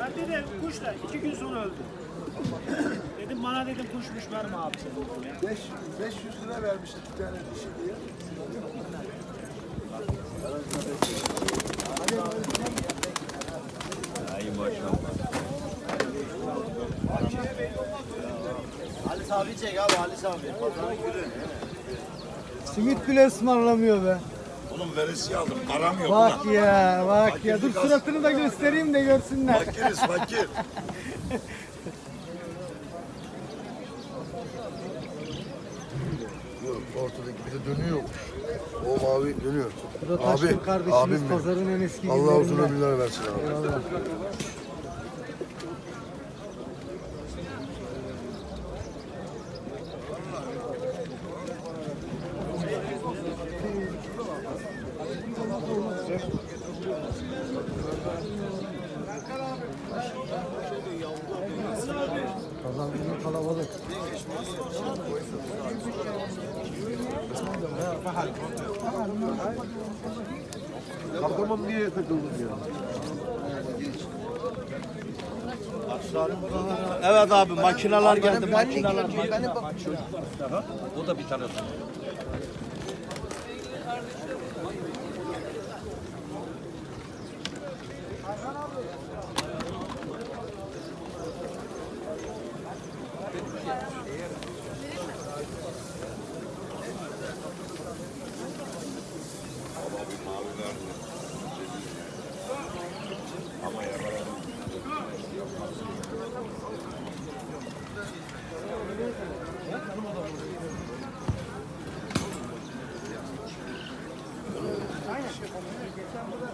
Ben dedim kuşla iki gün sonra öldü. dedim bana dedim kuşmuş verme abi. 500, 500 lira vermiş iki tane dişi diye. Halis abi çek abi Halis abi. Pazarın gülü. Simit bile ısmarlamıyor be. Oğlum veresiye aldım. Param yok Bak ulan. ya bak ya. Dur suratını da göstereyim de görsünler. Fakiriz fakir. Yok ortadaki bir de dönüyor. O mavi dönüyor. Bu da Taşkın kardeşimiz abim benim. pazarın en eski Allah uzun günlerinden. ömürler versin abi. Eyvallah. Günü kalabalık. Kaptamam diye takıldım ya. Evet abi makineler geldi makineler. O da bir tane. Aynen. Geçen burada